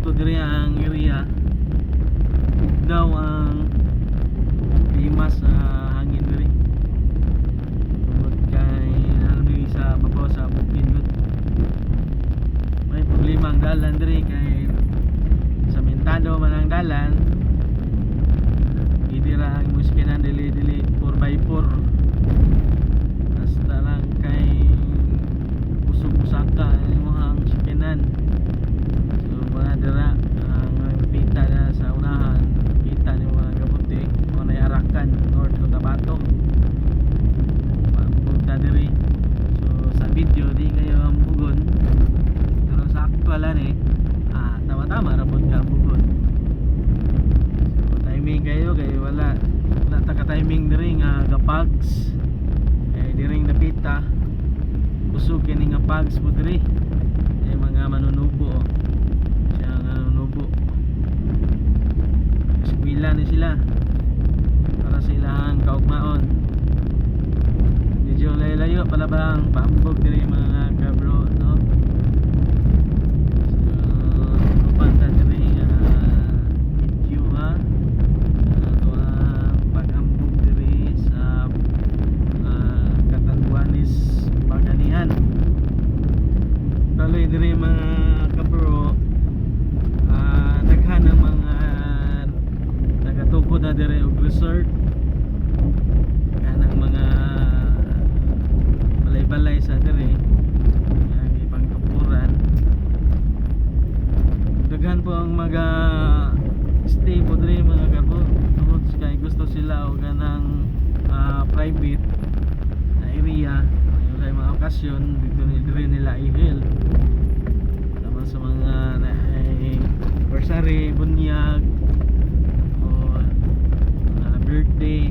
ko diri ang area. Daw ang limas sa hangin diri. Tungod kay ano sa babaw sa Bukidnon may problema ang dalan diri kay samentado man ang dalan. Hindi ra ang muskinan dili dili 4x4 basta lang kay usog usaka ang mga ang sakinan so mga dira ang pita na sa unahan kita ni mga kabuti mo na arakan north Cotabato punta diri so sa video di kayo ang bugon pero sa actual ani ah tama tama ra pud ka bugon so timing kayo kay wala. Wala ta ka timing diri nga gapags kay diring napita. Usog kini nga pags po diri ay mga manunubo oh. siya nga manunubo. Eskwela ni sila. Para sila ang kaugmaon. Medyo layo-layo pala ba ang paambog diri mga kabro no so kupanta diri uh, video ha ato ang pag-ambog diri sa uh, Katanduanes Baganihan Tuloy diri mga kabro ah daghan ang mga nagatukod na diri og resort kanang mga balay-balay sa diri yang ipangtukuran daghan po ang mga stay po diri mga kabro tungod kay gusto sila og ganang ah, private na area. Yung kay mga okasyon dito ni diri nila ihil tama sa mga na anniversary bunyag o mga birthday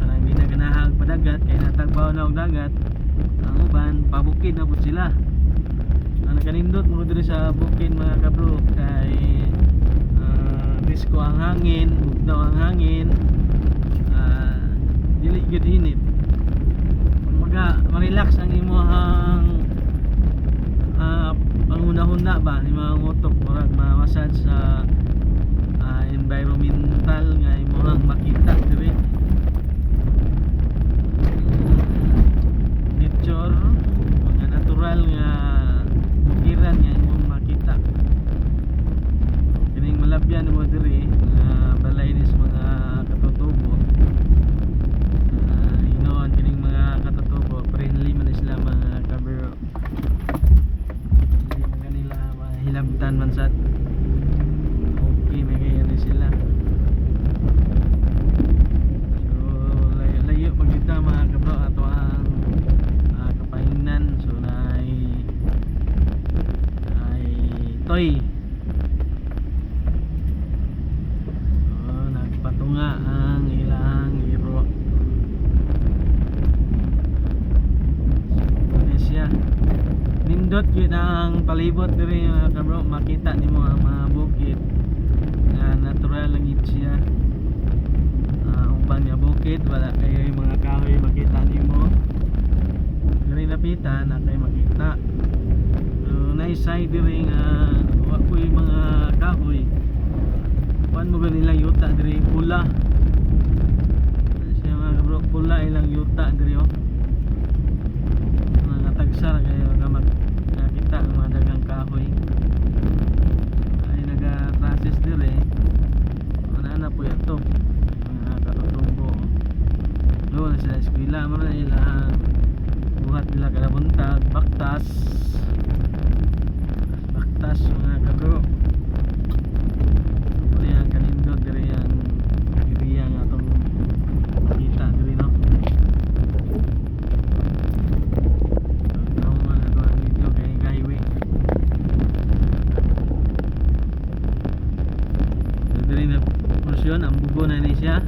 kanang di na ganahag padagat kay natagbaw na og dagat ang uban pabukid na pud sila. Ang nakanindot mo diri sa bukid mga kabro kay ah, risko ang hangin bugnaw ang hangin ah, dili gyud init. Maga ma-relax ang imong uh, panguna-huna ba ni mga utok murag ma-massage sa ah, environmental nga imong makita diri nature mga natural nga bukiran nga imong makita kining malabyan mo diri nga balay ni sa mga katutubo uh, hinoon kining mga katutubo friendly man na sila mga kabero hindi man kanila mahilabtan man sa okay may kaya rin sila. So layo, layo pag kita mga kabro ato ang uh, kapahinan so na ay ay toy so nagpatunga ang ilang iro ano siya nindot yun ang palibot diri mga kabro makita nimo ang mga bukid. Na natural lang siya. Uh, uban nga bukid wala yung mga kahoy makita nimo diri napita na kayo makita. So naisay diri nga wa ko'y mga kahoy. Kuan mo ganila yuta diri? Pula. Siya mga kabro pula ilang yuta diri oh. Mga tagsar kayo nga ang mga dagang kahoy. Ay naga-process dire ano na po ito mga katutumbo doon na sila eskwela mo na ilang buhat nila kada buntag baktas. Baktas mga kabro Ito yan kanindot dire yan area nga itong makita dire no So, ikaw mga ito ang video kay highway So, dire na portion ang bugo na ni siya.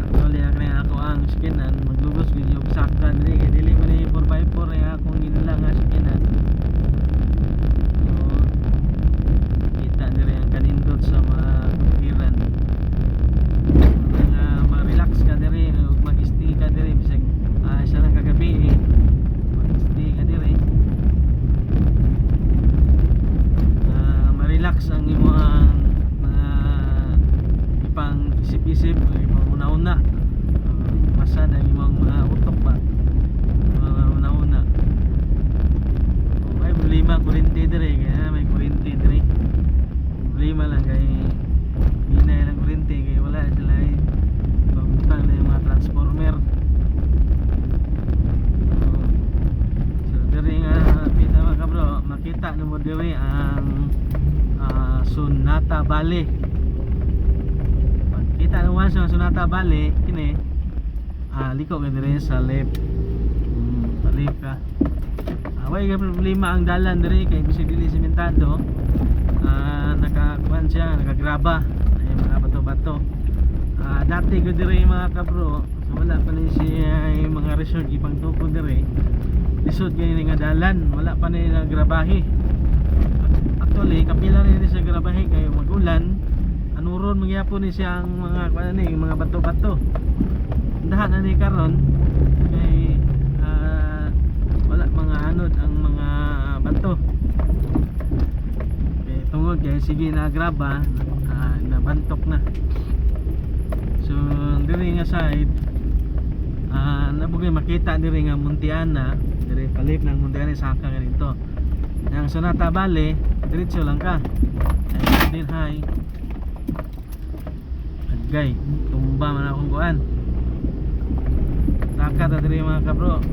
Actually, ako na ako ang skinan maglugos gid yung saktan dili kay dili man ni 4x4 ay akong ginila nga skinan so kita dire ang kanindot sa mga kukiran nga ma-relax ka dire ug mag-stay ka dire bisag ah, isa lang kagabi eh. Mag-stay ka dire Ah, relax ang imong mga ipang isip-isip ipang una-una. Uh, masad ang imong mga utok ba mga una-una. May problema kuryente dire. Kaya may kuryente dire. Problema lang kay hinay lang kuryente kaya wala sila eh pagutang na yung mga transformer. Oh. So diri nga kita mga kabro, makita nimo diri ang ah, Sunata Valley. Kita mo sa Sunata Valley kini ah liko ka diri sa left. Hmm, palip ka. Away ka problema ang dalan diri kay bisig dili sementado. Ah nakakuan siya, nakagraba. Ay mga bato-bato. Ah dati ko diri mga kabro, so wala pa ni siya ay mga resort ipang tuko diri. Lisod kay nga dalan, wala pa ni nagrabahi. Actually, kapila ni sa grabahi kay magulan. Anuron magyapon ni siya ang mga kuan ni, mga bato-bato. Dahan na ni karon kay ah, wala mga anod ang mga bato. Kay tungod kay sige na graba, ah, nabantok na. So, diri nga side ah nabugay makita diri nga Muntiana, diri palip ng Muntiana saka ganito. Yang Sonata Valley, diretso lang ka. Ay din hay. Agay, tumba man akong kuan. Saka ta diri mga kabro.